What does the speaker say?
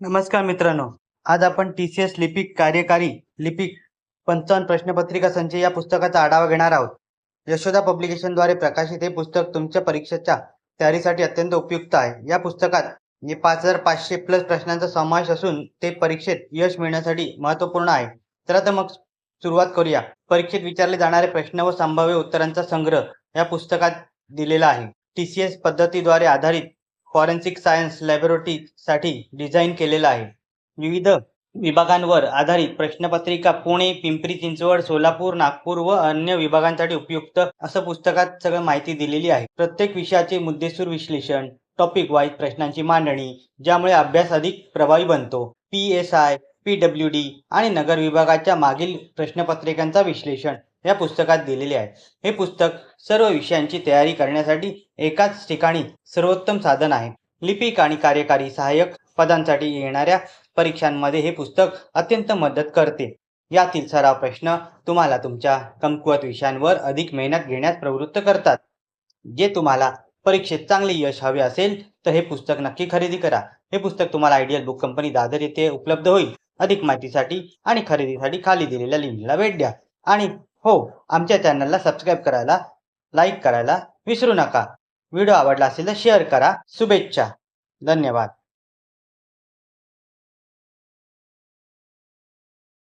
नमस्कार मित्रांनो आज आपण टी सी एस लिपिक कार्यकारी लिपिक पंचावन्न प्रश्नपत्रिका संच या पुस्तकाचा आढावा घेणार आहोत. यशोदा पब्लिकेशनद्वारे प्रकाशित हे पुस्तक तुमच्या परीक्षेच्या तयारीसाठी अत्यंत उपयुक्त आहे. या पुस्तकात पाच हजार पाचशे प्लस प्रश्नांचा समावेश असून ते परीक्षेत यश मिळण्यासाठी महत्त्वपूर्ण आहे. तर तर मग सुरुवात करूया. परीक्षेत विचारले जाणारे प्रश्न व संभाव्य उत्तरांचा संग्रह या पुस्तकात दिलेला आहे. टी सी एस पद्धतीद्वारे आधारित फॉरेन्सिक सायन्स लॅबोरेटरीसाठी डिझाईन केलेला आहे. विविध विभागांवर आधारित प्रश्नपत्रिका पुणे पिंपरी चिंचवड सोलापूर नागपूर व अन्य विभागांसाठी उपयुक्त असं पुस्तकात सगळं माहिती दिलेली आहे. प्रत्येक विषयाचे मुद्देसूर विश्लेषण टॉपिक वाईज प्रश्नांची मांडणी ज्यामुळे अभ्यास अधिक प्रभावी बनतो. P S I P W D आणि नगर विभागाच्या मागील प्रश्नपत्रिकांचा विश्लेषण. या पुस्तकात दिलेले आहे. हे पुस्तक सर्व विषयांची तयारी करण्यासाठी एकाच ठिकाणी सर्वोत्तम साधन आहे. लिपिक आणि कार्यकारी सहाय्यक पदांसाठी येणाऱ्या परीक्षांमध्ये हे पुस्तक अत्यंत मदत करते. यातील सराव प्रश्न तुम्हाला तुमच्या कमकुवत विषयांवर अधिक मेहनत घेण्यास प्रवृत्त करतात. जे तुम्हाला परीक्षेत चांगले यश हवे असेल तर हे पुस्तक नक्की खरेदी करा. हे पुस्तक तुम्हाला आयडियल बुक कंपनी दादर येथे उपलब्ध होईल. अधिक माहितीसाठी आणि खरेदीसाठी खाली दिलेल्या लिंकला भेट द्या. आणि हो आमच्या चॅनलला सबस्क्राईब करायला लाईक करायला विसरू नका. व्हिडिओ आवडला असेल तर शेअर करा. शुभेच्छा. धन्यवाद.